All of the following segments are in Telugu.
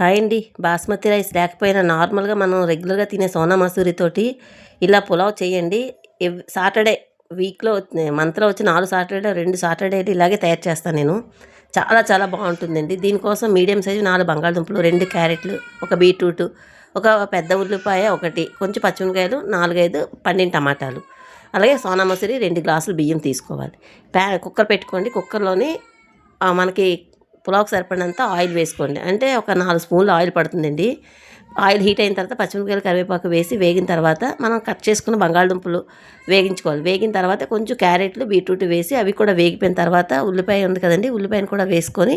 హాయ్ అండి. బాస్మతి రైస్ లేకపోయినా నార్మల్గా మనం రెగ్యులర్గా తినే సోనా మసూరి తోటి ఇలా పులావ్ చేయండి. సాటర్డే వీక్లో మంత్లో వచ్చి నాలుగు సాటర్డే రెండు సాటర్డేలు ఇలాగే తయారు చేస్తాను నేను. చాలా చాలా బాగుంటుందండి. దీనికోసం మీడియం సైజు నాలుగు బంగాళదుంపలు రెండు క్యారెట్లు ఒక బీట్రూట్ ఒక పెద్ద ఉల్లిపాయ ఒకటి కొంచెం పచ్చిమిరకాయలు నాలుగైదు పండిన టమాటాలు. అలాగే సోనా మసూరి రెండు గ్లాసులు బియ్యం తీసుకోవాలి. ప్యా కుక్కర్ పెట్టుకోండి. కుక్కర్లోని మనకి పులావ్కి సరిపడినంత ఆయిల్ వేసుకోండి. అంటే ఒక నాలుగు స్పూన్లు ఆయిల్ పడుతుందండి. ఆయిల్ హీట్ అయిన తర్వాత పచ్చిమిరపకాయలు కరివేపాకు వేసి వేగిన తర్వాత మనం కట్ చేసుకున్న బంగాళదుంపలు వేగించుకోవాలి. వేగిన తర్వాత కొంచెం క్యారెట్లు బీట్రూట్ వేసి అవి కూడా వేగిపోయిన తర్వాత ఉల్లిపాయ ఉంది కదండి ఉల్లిపాయను కూడా వేసుకొని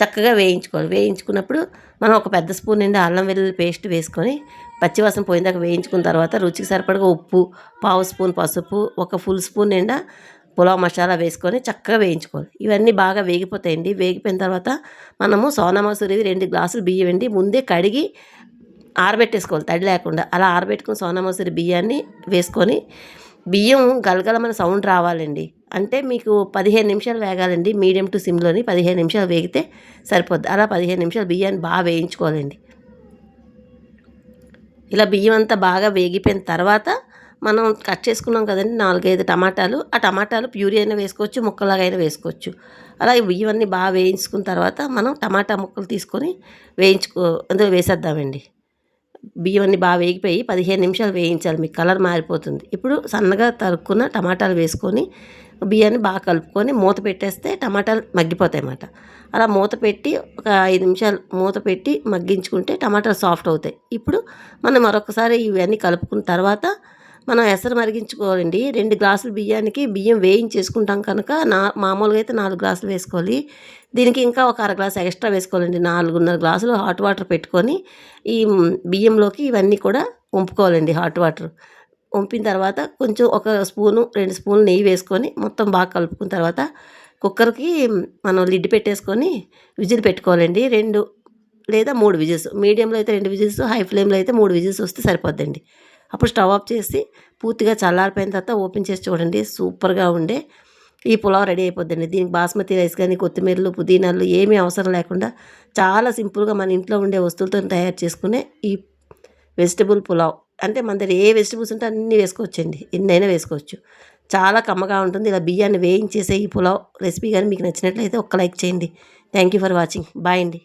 చక్కగా వేయించుకోవాలి. వేయించుకున్నప్పుడు మనం ఒక పెద్ద స్పూన్ నిండా అల్లం వెల్లుల్లి పేస్ట్ వేసుకొని పచ్చివాసన పోయిందాక వేయించుకున్న తర్వాత రుచికి సరిపడగా ఉప్పు పావు స్పూన్ పసుపు ఒక ఫుల్ స్పూన్ నిండా పులావ్ మసాలా వేసుకొని చక్కగా వేయించుకోవాలి. ఇవన్నీ బాగా వేగిపోతాయండి. వేగిపోయిన తర్వాత మనము సోనా మసూరివి రెండు గ్లాసులు బియ్యం అండి. ముందే కడిగి ఆరబెట్టేసుకోవాలి. తడి లేకుండా. అలా ఆరబెట్టుకుని సోనా మసూరి బియ్యాన్ని వేసుకొని బియ్యం గలగలమని సౌండ్ రావాలండి. అంటే మీకు పదిహేను నిమిషాలు వేగాలండి. మీడియం టు సిమ్లోని పదిహేను నిమిషాలు వేగితే సరిపోద్ది. అలా పదిహేను నిమిషాలు బియ్యాన్ని బాగా వేయించుకోవాలండి. ఇలా బియ్యం అంతా బాగా వేగిపోయిన తర్వాత మనం కట్ చేసుకున్నాం కదండి నాలుగైదు టమాటాలు. ఆ టమాటాలు ప్యూరీ అయినా వేసుకోవచ్చు ముక్కలాగా అయినా వేసుకోవచ్చు. అలా ఇవన్నీ బాగా వేయించుకున్న తర్వాత మనం టమాటా ముక్కలు తీసుకొని వేయించుకో అందులో వేసేద్దామండి. బియ్యం అన్నీ బాగా వేగిపోయి పదిహేను నిమిషాలు వేయించాలి మీకు కలర్ మారిపోతుంది. ఇప్పుడు సన్నగా తరుక్కున్న టమాటాలు వేసుకొని బియ్యాన్ని బాగా కలుపుకొని మూత పెట్టేస్తే టమాటాలు మగ్గిపోతాయి అన్నమాట. అలా మూత పెట్టి ఒక ఐదు నిమిషాలు మూత పెట్టి మగ్గించుకుంటే టమాటాలు సాఫ్ట్ అవుతాయి. ఇప్పుడు మనం మరొకసారి ఇవన్నీ కలుపుకున్న తర్వాత మనం ఎసరు మరిగించుకోవాలండి. రెండు గ్లాసులు బియ్యానికి బియ్యం వేయించేసుకుంటాం కనుక నా మామూలుగా అయితే నాలుగు గ్లాసులు వేసుకోవాలి. దీనికి ఇంకా ఒక అర గ్లాస్ ఎక్స్ట్రా వేసుకోవాలండి. నాలుగున్నర గ్లాసులు హాట్ వాటర్ పెట్టుకొని ఈ బియ్యంలోకి ఇవన్నీ కూడా వంపుకోవాలండి హాట్ వాటర్. వంపిన తర్వాత కొంచెం ఒక స్పూను రెండు స్పూన్లు నెయ్యి వేసుకొని మొత్తం బాగా కలుపుకున్న తర్వాత కుక్కర్కి మనం లిడ్ పెట్టేసుకొని విజిల్ పెట్టుకోవాలండి. రెండు లేదా మూడు విజిల్స్ మీడియంలో అయితే రెండు విజిల్స్ హై ఫ్లేమ్లో అయితే మూడు విజిల్స్ వస్తే సరిపోద్దండి. అప్పుడు స్టవ్ ఆఫ్ చేసి పూర్తిగా చల్లారిపోయిన తర్వాత ఓపెన్ చేసి చూడండి సూపర్గా ఉండే. ఈ పులావ్ రెడీ అయిపోద్దండి. దీనికి బాస్మతి రైస్ కానీ కొత్తిమీరలు పుదీనాలు ఏమీ అవసరం లేకుండా చాలా సింపుల్గా మన ఇంట్లో ఉండే వస్తువులతో తయారు చేసుకునే ఈ వెజిటబుల్ పులావ్. అంటే మన దగ్గర ఏ వెజిటబుల్స్ ఉంటే అన్నీ వేసుకోవచ్చండి. ఎన్నైనా వేసుకోవచ్చు. చాలా కమ్మగా ఉంటుంది. ఇలా బియ్యాన్ని వేయించేసే ఈ పులావ్ రెసిపీ కానీ మీకు నచ్చినట్లయితే ఒక్క లైక్ చేయండి. Thank you for watching. Bye అండి.